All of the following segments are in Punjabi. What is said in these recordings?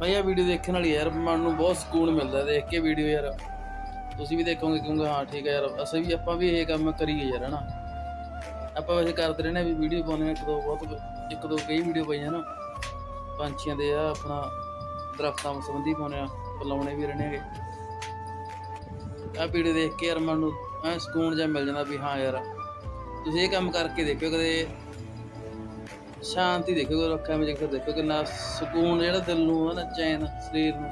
ਭਾਈ ਆ ਵੀਡੀਓ ਦੇਖਣ ਵਾਲੀ ਯਾਰ, ਮਨ ਨੂੰ ਬਹੁਤ ਸਕੂਨ ਮਿਲਦਾ ਦੇਖ ਕੇ ਵੀਡੀਓ ਯਾਰ। ਤੁਸੀਂ ਵੀ ਦੇਖੋਗੇ, ਕਿਉਂਕਿ ਹਾਂ, ਠੀਕ ਹੈ ਯਾਰ, ਅਸੀਂ ਵੀ, ਆਪਾਂ ਵੀ ਇਹ ਕੰਮ ਕਰੀਏ ਯਾਰ, ਹਨਾ। ਆਪਾਂ ਵੈਸੇ ਕਰਦੇ ਰਹਿੰਦੇ ਹਾਂ ਵੀ ਵੀਡੀਓ ਪਾਉਂਦੇ ਹਾਂ, ਇੱਕ ਦੋ ਬਹੁਤ, ਇੱਕ ਦੋ ਕਈ ਵੀਡੀਓ ਪਈਆਂ ਨਾ। ਪੰਛੀਆਂ ਦੇ ਆ, ਆਪਣਾ ਦਰਖਤਾਂ ਸੰਬੰਧੀ ਪਾਉਂਦੇ ਆ ਬੁਲਾਉਣੇ ਵੀ ਰਹਿੰਦੇ ਹੈਗੇ। ਆ ਵੀਡੀਓ ਦੇਖ ਕੇ ਯਾਰ ਮਨ ਨੂੰ, ਐ ਸਕੂਨ ਜਿਹਾ ਮਿਲ ਜਾਂਦਾ ਵੀ ਹਾਂ ਯਾਰ, ਤੁਸੀਂ ਇਹ ਕੰਮ ਕਰਕੇ ਦੇਖਿਓ ਕਦੇ ਸ਼ਾਂਤੀ ਦੇਖੋ ਰੱਖਿਆ ਵਿੱਚ ਦੇਖਿਓ ਦੇਖਿਓ ਕਿੰਨਾ ਸਕੂਨ, ਜਿਹੜਾ ਦਿਲ ਨੂੰ ਹੈ ਨਾ, ਚੈਨ, ਸਰੀਰ ਨੂੰ।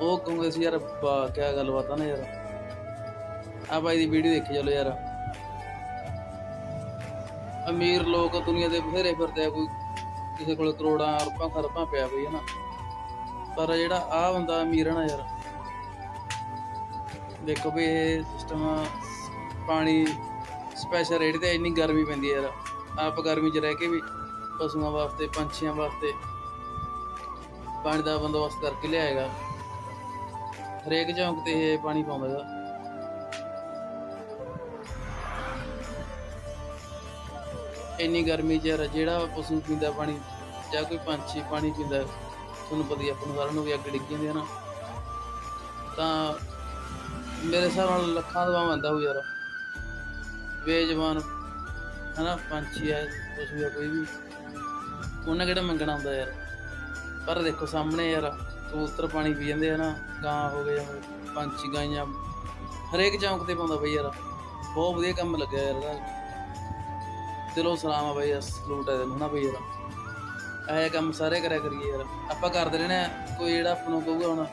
ਉਹ ਕਹੂੰਗੇ ਸੀ, ਯਾਰ ਬਾ ਕੀ ਗੱਲਬਾਤ ਆ ਨਾ ਯਾਰ। ਆ ਭਾਈ ਦੀ ਵੀਡੀਓ ਦੇਖੀ ਚਲੋ ਯਾਰ। ਅਮੀਰ ਲੋਕ ਦੁਨੀਆ ਦੇ ਬਥੇਰੇ ਫਿਰਦੇ ਆ, ਕੋਈ ਕਿਸੇ ਕੋਲ ਕਰੋੜਾਂ, ਅਰਬਾਂ, ਖਰਬਾਂ ਪਿਆ ਵੀ ਹੈ ਨਾ। ਪਰ ਜਿਹੜਾ ਆ ਬੰਦਾ ਅਮੀਰ ਹੈ ਨਾ ਯਾਰ, ਦੇਖੋ ਵੀ ਇਹ ਸਿਸਟਮ ਪਾਣੀ ਸਪੈਸ਼ਲ ਰੇਟ ਤੇ ਇੰਨੀ ਗਰਮੀ ਪੈਂਦੀ ਯਾਰ। ਆਪ ਗਰਮੀ 'ਚ ਰਹਿ ਕੇ ਵੀ ਪਸ਼ੂਆਂ ਵਾਸਤੇ, ਪੰਛੀਆਂ ਵਾਸਤੇ ਪਾਣੀ ਦਾ ਬੰਦੋਬਸਤ ਕਰਕੇ ਲਿਆਏਗਾ। ਹਰੇਕ ਚੌਂਕ ਤੇ ਇਹ ਪਾਣੀ ਪਾਉਂਦਾ ਹੈਗਾ ਇੰਨੀ ਗਰਮੀ 'ਚ ਯਾਰ ਜਿਹੜਾ ਪਸ਼ੂ ਪੀਂਦਾ ਪਾਣੀ, ਜਾਂ ਕੋਈ ਪੰਛੀ ਪਾਣੀ ਪੀਂਦਾ, ਤੁਹਾਨੂੰ ਪਤਾ ਹੀ ਆਪਾਂ ਨੂੰ ਸਾਰਿਆਂ ਨੂੰ ਵੀ ਅੱਗ ਡਿੱਗ ਜਾਂਦੀ ਹੈ ਨਾ। ਤਾਂ ਮੇਰੇ ਹਿਸਾਬ ਨਾਲ ਲੱਖਾਂ ਦਾ ਬੰਦਾ ਹੋ ਯਾਰ। ਬੇਜਵਾਨ ਹਨਾ, ਪੰਛੀ ਆ, ਕੁਛ ਵੀ ਆ, ਕੋਈ ਵੀ। ਉਹਨਾਂ ਕਿਹੜਾ ਮੰਗਣਾ ਹੁੰਦਾ ਯਾਰ? ਪਰ ਦੇਖੋ ਸਾਹਮਣੇ ਯਾਰ, ਕਬੂਤਰ ਪਾਣੀ ਪੀ ਜਾਂਦੇ ਆ ਨਾ, ਗਾਂ ਹੋ ਗਏ ਪੰਛੀ, ਗਾਈਆਂ, ਹਰੇਕ ਚੌਂਕ ਤੇ ਪਾਉਂਦਾ ਬਈ ਯਾਰ। ਬਹੁਤ ਵਧੀਆ ਕੰਮ ਲੱਗਿਆ ਯਾਰ ਇਹਦਾ। ਦਿਲੋਂ ਸਲਾਮ ਆ ਬਈ ਯਾਰ ਸਲੂਟ ਹੈ ਤੈਨੂੰ ਨਾ ਬਈ ਯਾਰ? ਇਹ ਕੰਮ ਸਾਰੇ ਕਰਿਆ ਕਰੀਏ ਯਾਰ। ਆਪਾਂ ਕਰਦੇ ਰਹਿਣਾ ਕੋਈ ਜਿਹੜਾ ਆਪਾਂ ਨੂੰ ਕਹੂਗਾ ਹੁਣ।